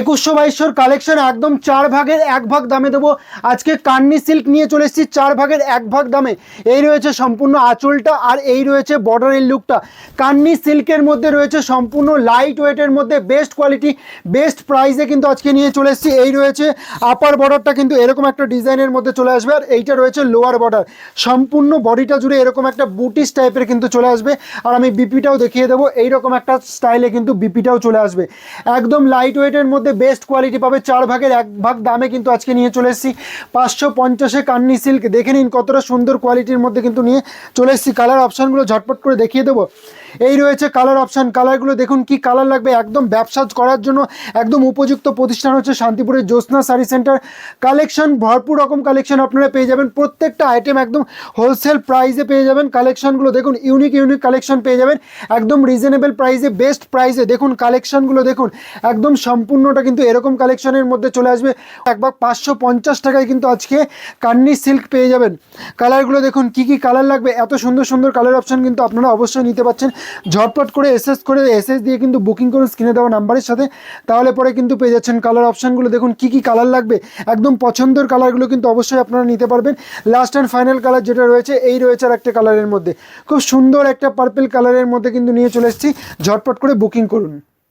একুশশো বাইশশোর কালেকশন একদম চার ভাগের এক ভাগ দামে দেবো। আজকে কান্নি সিল্ক নিয়ে চলে এসেছি চার ভাগের এক ভাগ দামে। এই রয়েছে সম্পূর্ণ আঁচলটা আর এই রয়েছে বর্ডারের লুকটা কান্নি সিল্কের মধ্যে রয়েছে সম্পূর্ণ লাইট ওয়েটের মধ্যে বেস্ট কোয়ালিটি বেস্ট প্রাইসে কিন্তু আজকে নিয়ে চলে এসেছি। এই রয়েছে আপার বর্ডারটা কিন্তু এরকম একটা ডিজাইনের মধ্যে চলে আসবে। আর এইটা রয়েছে লোয়ার বর্ডার সম্পূর্ণ বডিটা জুড়ে এরকম একটা বুটিস টাইপের কিন্তু চলে আসবে। আর আমি বিপিটাও দেখিয়ে দেবো। এইরকম একটা স্টাইলে কিন্তু বিপিটাও চলে আসবে। একদম লাইট ওয়েটের মধ্যে বেস্ট কোয়ালিটি পাবে। চার ভাগের এক ভাগ দামে কিন্তু আজকে নিয়ে চলে এসেছি। পাঁচশো পঞ্চাশে কান্নি সিল্ক দেখে নিন কতটা সুন্দর কোয়ালিটির মধ্যে কিন্তু নিয়ে চলে এসেছি। কালার অপশানগুলো ঝটপট করে দেখিয়ে দেবো। এই রয়েছে কালার অপশান কালারগুলো দেখুন কি কালার লাগবে। একদম ব্যবসা করার জন্য একদম উপযুক্ত প্রতিষ্ঠান হচ্ছে শান্তিপুরের জ্যোৎস্না শাড়ি সেন্টার কালেকশন ভরপুর রকম কালেকশন আপনারা পেয়ে যাবেন। প্রত্যেকটা আইটেম একদম হোলসেল প্রাইসে পেয়ে যাবেন। কালেকশনগুলো দেখুন ইউনিক ইউনিক কালেকশন পেয়ে যাবেন। একদম রিজনেবল প্রাইসে বেস্ট প্রাইসে দেখুন কালেকশনগুলো দেখুন, একদম সম্পূর্ণটা কিন্তু এরকম কালেকশনের মধ্যে চলে আসবে। একবার পাঁচশো পঞ্চাশ টাকায় কিন্তু আজকে কান্নি সিল্ক পেয়ে যাবেন। কালারগুলো দেখুন, কি কি কালার লাগবে? এত সুন্দর সুন্দর কালার অপশান কিন্তু আপনারা অবশ্যই নিতে পারছেন। ঝটপট করে এসএস করে এসএস দিয়ে কিন্তু বুকিং করুন স্ক্রিনে দেওয়া নাম্বারের সাথে। তাহলে পরে কিন্তু পেয়ে যাচ্ছেন কালার অপশানগুলো দেখুন কি কি কালার লাগবে। একদম পছন্দের কালারগুলো কিন্তু অবশ্যই আপনারা নিতে পারবেন। লাস্ট অ্যান্ড ফাইনাল কালার যেটা রয়েছে, এই রয়েছে আর একটা কালারের মধ্যে। খুব সুন্দর একটা পার্পেল কালারের মধ্যে কিন্তু নিয়ে চলে এসেছি। ঝটপট করে বুকিং করুন।